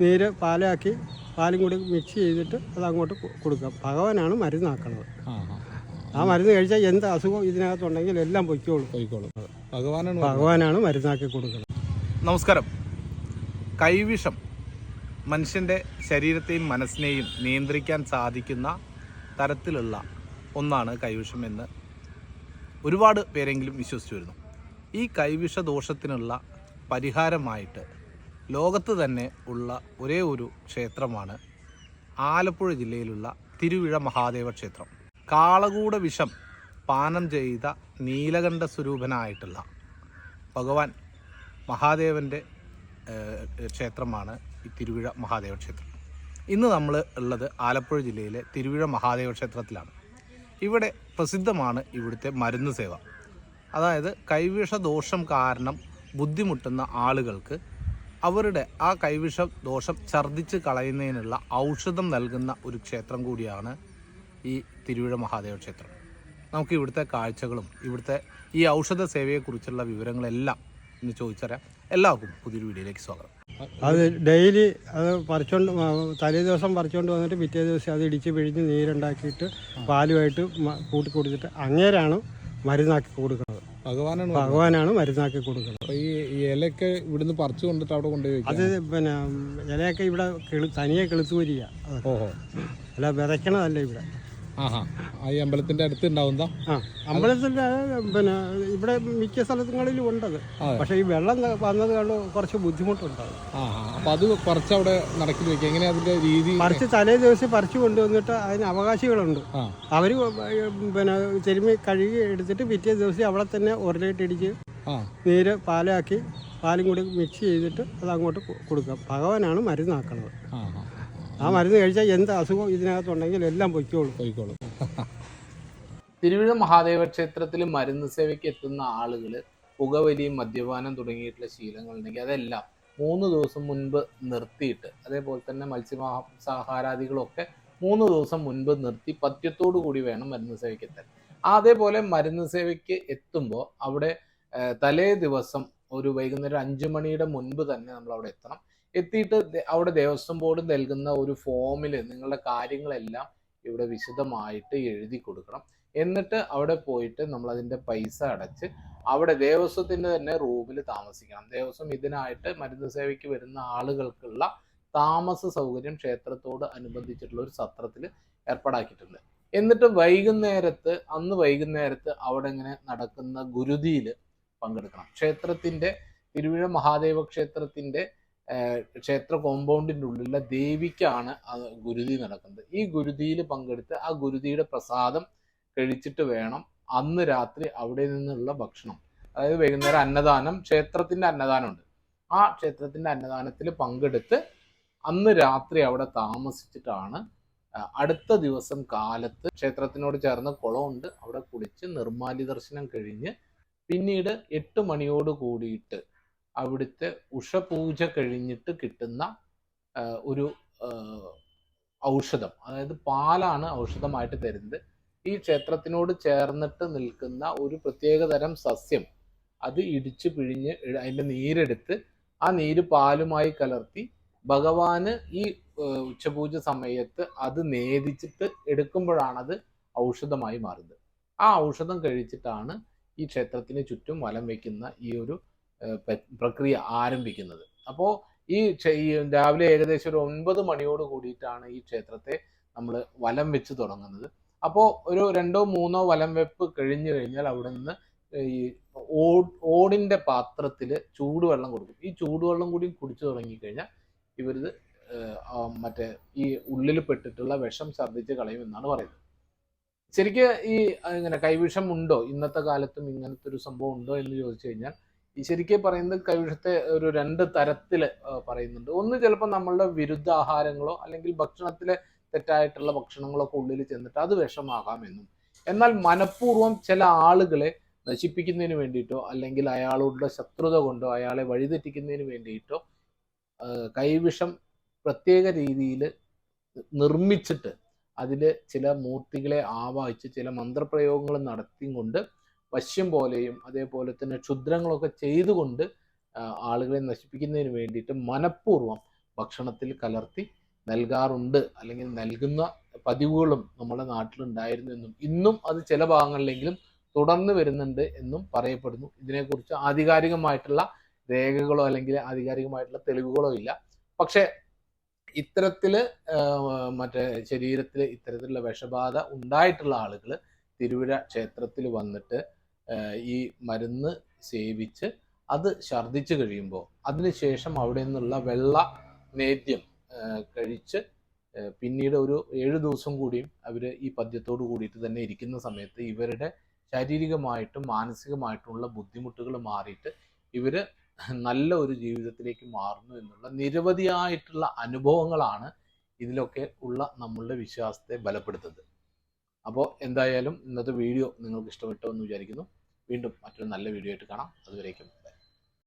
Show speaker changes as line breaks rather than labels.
നീര് പാലാക്കി പാലും കൂടി മിക്സ് ചെയ്തിട്ട് അത് അങ്ങോട്ട് കൊടുക്കുക കൊടുക്കാം. ഭഗവാനാണ് മരുന്നാക്കണത്
ആ
മരുന്ന് കഴിച്ചാൽ എന്ത് അസുഖം ഇതിനകത്തുണ്ടെങ്കിൽ എല്ലാം പൊയ്ക്കോളും.
പൊയ്ക്കോളും. ഭഗവാനാണ്
ഭഗവാനാണ് മരുന്നാക്കി കൊടുക്കുന്നത്.
നമസ്കാരം. കൈവിഷം മനുഷ്യന്റെ ശരീരത്തെയും മനസ്സിനെയും നിയന്ത്രിക്കാൻ സാധിക്കുന്ന തരത്തിലുള്ള ഒന്നാണ് കൈവിഷം എന്ന് ഒരുപാട് പേരെങ്കിലും വിശ്വസിച്ചു വരുന്നു. ഈ കൈവിഷ ദോഷത്തിനുള്ള പരിഹാരമായിട്ട് ലോകത്ത് തന്നെ ഉള്ള ഒരേ ഒരു ക്ഷേത്രമാണ് ആലപ്പുഴ ജില്ലയിലുള്ള തിരുവിഴ മഹാദേവ ക്ഷേത്രം. കാളകൂട വിഷം പാനം ചെയ്ത നീലകണ്ഠ സ്വരൂപനായിട്ടുള്ള ഭഗവാൻ മഹാദേവന്റെ ക്ഷേത്രമാണ് ഈ തിരുവിഴ മഹാദേവ ക്ഷേത്രം. ഇന്ന് നമ്മൾ ഉള്ളത് ആലപ്പുഴ ജില്ലയിലെ തിരുവിഴ മഹാദേവ ക്ഷേത്രത്തിലാണ്. ഇവിടെ പ്രസിദ്ധമാണ് ഇവിടുത്തെ മരുന്ന് സേവ. അതായത് കൈവിഷ ദോഷം കാരണം ബുദ്ധിമുട്ടുന്ന ആളുകൾക്ക് അവരുടെ ആ കൈവിഷം ദോഷം ഛർദ്ദിച്ച് കളയുന്നതിനുള്ള ഔഷധം നൽകുന്ന ഒരു ക്ഷേത്രം കൂടിയാണ് ഈ തിരുവിഴ മഹാദേവ ക്ഷേത്രം. നമുക്ക് ഇവിടുത്തെ കാഴ്ചകളും ഇവിടുത്തെ ഈ ഔഷധ സേവയെക്കുറിച്ചുള്ള വിവരങ്ങളെല്ലാം ഇന്ന് ചോദിച്ചറിയാം. എല്ലാവർക്കും പുതിയൊരു വീഡിയോയിലേക്ക് സ്വാഗതം.
അത് ഡെയിലി അത് പറിച്ചോണ്ട് തലേ ദിവസം പറിച്ചോണ്ട് വന്നിട്ട് പിറ്റേ ദിവസം അത് ഇടിച്ച് പിഴിഞ്ഞ് നീരുണ്ടാക്കിയിട്ട് പാലുമായിട്ട് കൂട്ടി കൊടുത്തിട്ട് അങ്ങേരാണ് മരുന്നാക്കി കൊടുക്കുന്നത്.
ഭഗവാനാണ്
ഭഗവാനാണ് മരുന്നാക്കി കൊടുക്കുന്നത്.
അപ്പൊ ഈ ഇലയൊക്കെ ഇവിടുന്ന് പറിച്ചു കൊണ്ടിട്ട് അവിടെ കൊണ്ടുപോയി
അത് പിന്നെ ഇലയൊക്കെ ഇവിടെ കിളി തനിയെ കിളുത്തു വരിക
ഓഹോ.
അല്ല വിതയ്ക്കണതല്ല ഇവിടെ.
ഈ അമ്പലത്തിന്റെ അടുത്ത്
ഉണ്ടാവുന്ന അമ്പലത്തിന്റെ പിന്നെ ഇവിടെ മിക്ക സ്ഥലങ്ങളിലും ഉണ്ടത്. പക്ഷെ ഈ വെള്ളം വന്നത് കൊണ്ട് കുറച്ച്
ബുദ്ധിമുട്ടുണ്ടാവും. അപ്പൊ അത് പറിച്ച് അവിടെ നടക്കി വെക്കുക എങ്ങനെയാ അതിന്റെ രീതി?
പറിച്ച് തലേ ദിവസം പറിച്ചു കൊണ്ടുവന്നിട്ട് അതിന് അവകാശികളുണ്ട്. അവർ പിന്നെ ചെരുമി കഴുകി എടുത്തിട്ട് പിറ്റേ ദിവസം അവിടെ തന്നെ ഉരുളയിട്ടിടിച്ച്
ആ.
നീര് പാലാക്കി പാലും കൂടി മിക്സ് ചെയ്തിട്ട് അത് അങ്ങോട്ട് കൊടുക്കുക കൊടുക്കാം. ഭഗവാനാണ് മരുന്നാക്കണത്
ആ
മരുന്ന് കഴിച്ചാൽ എന്ത് അസുഖം ഇതിനകത്തുണ്ടെങ്കിൽ എല്ലാം പൊയ്ക്കോളും.
പൊയ്ക്കോളും.
തിരുവിഴ മഹാദേവ ക്ഷേത്രത്തിൽ മരുന്ന് സേവയ്ക്ക് എത്തുന്ന ആളുകൾ പുകവലിയും മദ്യപാനം തുടങ്ങിയിട്ടുള്ള ശീലങ്ങളുണ്ടെങ്കിൽ അതെല്ലാം മൂന്ന് ദിവസം മുൻപ് നിർത്തിയിട്ട് അതേപോലെ തന്നെ മത്സ്യമാംസാഹാരാദികളൊക്കെ മൂന്ന് ദിവസം മുൻപ് നിർത്തി പത്യത്തോടു കൂടി വേണം മരുന്ന് സേവയ്ക്ക് എത്താൻ. അതേപോലെ മരുന്ന് സേവയ്ക്ക് എത്തുമ്പോൾ അവിടെ തലേ ദിവസം ഒരു വൈകുന്നേരം അഞ്ചു മണിയുടെ മുൻപ് തന്നെ നമ്മൾ അവിടെ എത്തണം. എത്തിയിട്ട് അവിടെ ദേവസ്വം ബോർഡ് നൽകുന്ന ഒരു ഫോമിൽ നിങ്ങളുടെ കാര്യങ്ങളെല്ലാം ഇവിടെ വിശദമായിട്ട് എഴുതി കൊടുക്കണം. എന്നിട്ട് അവിടെ പോയിട്ട് നമ്മൾ അതിന്റെ പൈസ അടച്ച് അവിടെ ദേവസ്വത്തിന്റെ തന്നെ റൂമിൽ താമസിക്കണം. ദേവസ്വം ഇതിനായിട്ട് മരുന്ന് സേവയ്ക്ക് വരുന്ന ആളുകൾക്കുള്ള താമസ സൗകര്യം ക്ഷേത്രത്തോട് അനുബന്ധിച്ചിട്ടുള്ള ഒരു സത്രത്തിൽ ഏർപ്പാടാക്കിയിട്ടുണ്ട്. എന്നിട്ട് വൈകുന്നേരത്ത് അന്ന് വൈകുന്നേരത്ത് അവിടെ ഇങ്ങനെ നടക്കുന്ന ഗുരുതിയിൽ പങ്കെടുക്കണം. ക്ഷേത്രത്തിന്റെ തിരുവിഴ മഹാദേവ ക്ഷേത്രത്തിന്റെ ഏഹ്, ക്ഷേത്ര കോമ്പൗണ്ടിന്റെ ഉള്ളിലുള്ള ദേവിക്കാണ് ഗുരുതി നടക്കുന്നത്. ഈ ഗുരുതിയിൽ പങ്കെടുത്ത് ആ ഗുരുതിയുടെ പ്രസാദം കഴിച്ചിട്ട് വേണം അന്ന് രാത്രി അവിടെ നിന്നുള്ള ഭക്ഷണം. അതായത് വൈകുന്നേരം അന്നദാനം ക്ഷേത്രത്തിന്റെ അന്നദാനമുണ്ട്. ആ ക്ഷേത്രത്തിന്റെ അന്നദാനത്തിൽ പങ്കെടുത്ത് അന്ന് രാത്രി അവിടെ താമസിച്ചിട്ടാണ് അടുത്ത ദിവസം കാലത്ത് ക്ഷേത്രത്തിനോട് ചേർന്ന കുളമുണ്ട്. അവിടെ കുളിച്ച് നിർമാല്യ ദർശനം കഴിഞ്ഞ് പിന്നീട് എട്ട് മണിയോട് കൂടിയിട്ട് അവിടുത്തെ ഉഷപൂജ കഴിഞ്ഞിട്ട് കിട്ടുന്ന ഒരു ഔഷധം. അതായത് പാലാണ് ഔഷധമായിട്ട് തരുന്നത്. ഈ ക്ഷേത്രത്തിനോട് ചേർന്നിട്ട് നിൽക്കുന്ന ഒരു പ്രത്യേകതരം സസ്യം അത് ഇടിച്ചു പിഴിഞ്ഞ് അതിന്റെ നീരെടുത്ത് ആ നീര് പാലുമായി കലർത്തി ഭഗവാന് ഈ ഉച്ചപൂജ സമയത്ത് അത് നേദിച്ചിട്ട് എടുക്കുമ്പോഴാണത് ഔഷധമായി മാറുന്നത്. ആ ഔഷധം കഴിച്ചിട്ടാണ് ഈ ക്ഷേത്രത്തിന് ചുറ്റും വലം വയ്ക്കുന്ന ഈ ഒരു പ്രക്രിയ ആരംഭിക്കുന്നത്. അപ്പോൾ ഈ രാവിലെ ഏകദേശം ഒരു ഒൻപത് മണിയോട് കൂടിയിട്ടാണ് ഈ ക്ഷേത്രത്തെ നമ്മൾ വലം വെച്ച് തുടങ്ങുന്നത്. അപ്പോൾ ഒരു രണ്ടോ മൂന്നോ വലം വെപ്പ് കഴിഞ്ഞു കഴിഞ്ഞാൽ അവിടെ നിന്ന് ഈ ഓടിന്റെ പാത്രത്തിൽ ചൂടുവെള്ളം കൊടുക്കും. ഈ ചൂടുവെള്ളം കൂടി കുടിച്ചു തുടങ്ങിക്കഴിഞ്ഞാൽ ഇവരിത് മറ്റേ ഈ ഉള്ളിൽ പെട്ടിട്ടുള്ള വിഷം ഛർദ്ദിച്ച് കളയും എന്നാണ് പറയുന്നത്. ശരിക്ക് ഈ ഇങ്ങനെ കൈവിഷം ഉണ്ടോ ഇന്നത്തെ കാലത്തും ഇങ്ങനത്തെ ഒരു സംഭവം ഉണ്ടോ എന്ന് ചോദിച്ചു കഴിഞ്ഞാൽ ഈ ശരിക്കും പറയുന്നത് കൈവിഷത്തെ ഒരു രണ്ട് തരത്തിൽ പറയുന്നുണ്ട്. ഒന്ന് ചിലപ്പോൾ നമ്മളുടെ വിരുദ്ധ ആഹാരങ്ങളോ അല്ലെങ്കിൽ ഭക്ഷണത്തിലെ തെറ്റായിട്ടുള്ള ഭക്ഷണങ്ങളൊക്കെ ഉള്ളിൽ ചെന്നിട്ട് അത് വിഷമാകാമെന്നും എന്നാൽ മനഃപൂർവം ചില ആളുകളെ നശിപ്പിക്കുന്നതിന് വേണ്ടിയിട്ടോ അല്ലെങ്കിൽ അയാളുടെ ശത്രുത കൊണ്ടോ അയാളെ വഴിതെറ്റിക്കുന്നതിന് വേണ്ടിയിട്ടോ കൈവിഷം പ്രത്യേക രീതിയിൽ നിർമ്മിച്ചിട്ട് അതിൽ ചില മൂർത്തികളെ ആവാഹിച്ച് ചില മന്ത്രപ്രയോഗങ്ങൾ നടത്തിയും കൊണ്ട് വശ്യം പോലെയും അതേപോലെ തന്നെ ക്ഷുദ്രങ്ങളൊക്കെ ചെയ്തുകൊണ്ട് ആളുകളെ നശിപ്പിക്കുന്നതിന് വേണ്ടിയിട്ട് മനഃപൂർവം
ഭക്ഷണത്തിൽ കലർത്തി നൽകാറുണ്ട്. അല്ലെങ്കിൽ നൽകുന്ന പതിവുകളും നമ്മുടെ നാട്ടിലുണ്ടായിരുന്നു എന്നും ഇന്നും അത് ചില ഭാഗങ്ങളിലെങ്കിലും തുടർന്ന് വരുന്നുണ്ട് എന്നും പറയപ്പെടുന്നു. ഇതിനെക്കുറിച്ച് ആധികാരികമായിട്ടുള്ള രേഖകളോ അല്ലെങ്കിൽ ആധികാരികമായിട്ടുള്ള തെളിവുകളോ ഇല്ല. പക്ഷേ ഇത്തരത്തിൽ മറ്റേ ശരീരത്തിൽ ഇത്തരത്തിലുള്ള വിഷബാധ ഉണ്ടായിട്ടുള്ള ആളുകൾ തിരുവിഴ ക്ഷേത്രത്തിൽ വന്നിട്ട് ഈ മരുന്ന് സേവിച്ച് അത് ഛർദ്ദിച്ചു കഴിയുമ്പോൾ അതിനുശേഷം അവിടെ നിന്നുള്ള വെള്ള നേദ്യം കഴിച്ച് പിന്നീട് ഒരു ഏഴ് ദിവസം കൂടിയും അവർ ഈ പദ്യത്തോട് കൂടിയിട്ട് തന്നെ ഇരിക്കുന്ന സമയത്ത് ഇവരുടെ ശാരീരികമായിട്ടും മാനസികമായിട്ടുമുള്ള ബുദ്ധിമുട്ടുകൾ മാറിയിട്ട് ഇവർ നല്ല ഒരു ജീവിതത്തിലേക്ക് മാറുന്നു എന്നുള്ള നിരവധിയായിട്ടുള്ള അനുഭവങ്ങളാണ് ഇതിലൊക്കെ ഉള്ള നമ്മളുടെ വിശ്വാസത്തെ ബലപ്പെടുത്തുന്നത്. അപ്പോൾ എന്തായാലും ഇന്നത്തെ വീഡിയോ നിങ്ങൾക്ക് ഇഷ്ടപ്പെട്ടോ എന്ന് വിചാരിക്കുന്നു. വീണ്ടും മറ്റൊരു നല്ല വീഡിയോ ആയിട്ട് കാണാം. അതുവരേക്കും